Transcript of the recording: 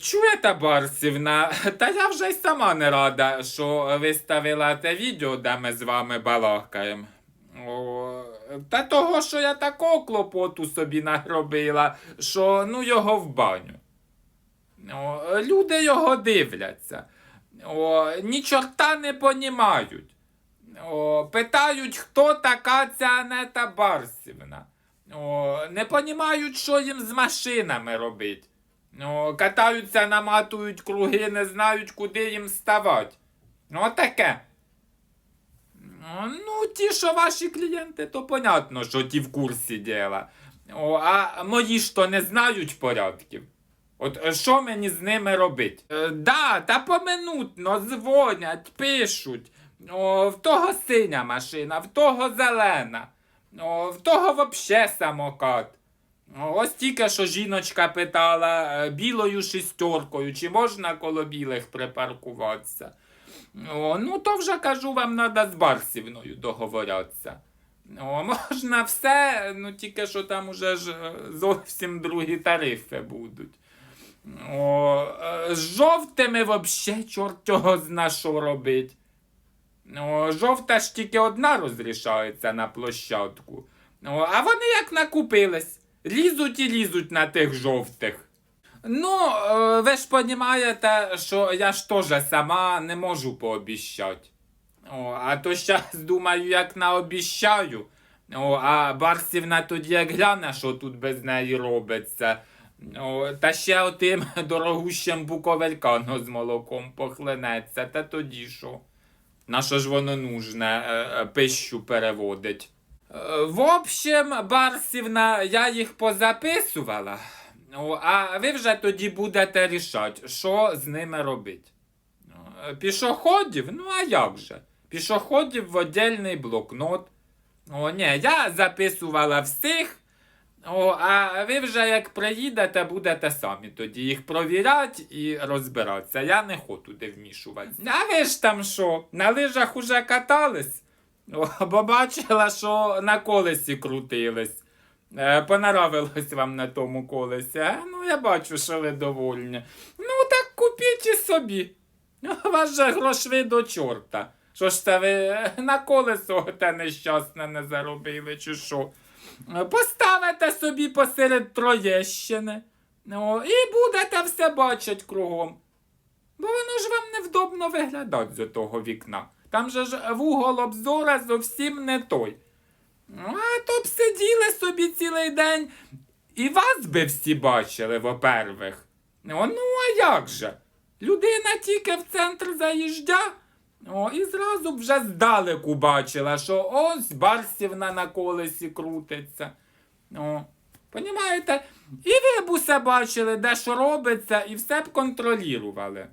Чуєте, Барсівна, та я вже й сама не рада, що виставила те відео, де ми з вами балакаємо. О, та того, що я такого клопоту собі наробила, що ну його в баню. О, люди його дивляться. О, ні чорта не понімають. О, питають, хто така ця Анета Барсівна. О, не понімають, що їм з машинами робить. Катаються, наматують круги, не знають, куди їм ставати. Ну, таке. Ну, ті, що ваші клієнти, то понятно, що ті в курсі діла. О, а мої ж то не знають порядків. От що мені з ними робить? Е, да, та поминутно дзвонять, пишуть. О, в того синя машина, в того зелена, о, в того вообще самокат. Ось тільки що жіночка питала е, білою шістеркою, чи можна коло білих припаркуватися. О, ну то вже кажу, вам треба з Барсівною договорятися. О, можна все, ну тільки що там уже ж е, зовсім другі тарифи будуть. О, е, з жовтими вообще чорт його зна що робить. О, жовта ж тільки одна розрішається на площадку. О, а вони як накупились, лізуть і лізуть на тих жовтих. Ну, е, ви ж розумієте, що я ж теж сама не можу пообіщати. О, а то щас думаю, як наобіщаю. О, а Барсівна тоді як гляне, що тут без неї робиться. О, та ще отим дорогущим буковелькано з молоком похлинеться, та тоді що? На що ж воно нужне, е, е, пищу переводить. В общем, Барсівна, я їх позаписувала. А ви вже тоді будете рішати, що з ними робити. Е, Пішоходів? Ну а як же? Пішоходів в отдельний блокнот. О, ні, я записувала всіх. О, а ви вже як приїдете, будете самі тоді їх провіряти і розбиратися. Я не хочу туди вмішуватися. А ви ж там що, на лижах уже катались? Бо бачила, що на колесі крутились. Е, понравилось вам на тому колесі. А? Ну, я бачу, що ви довольні. Ну, так купіть і собі. У вас же грошви до чорта. Що ж це ви е, на колесо те нещасне не заробили, чи що? Е, Поставите собі посеред Троєщини. О, і будете все бачить кругом. Бо воно ж вам невдобно виглядать з того вікна. Там же ж вугол обзора зовсім не той. А то б сиділи собі цілий день, і вас би всі бачили, во-первых. Ну, а як же? Людина тільки в центр заїжджа, о, і зразу вже здалеку бачила, що ось Барсівна на колесі крутиться. О, понімаєте? І ви б усе бачили, де що робиться, і все б контролювали.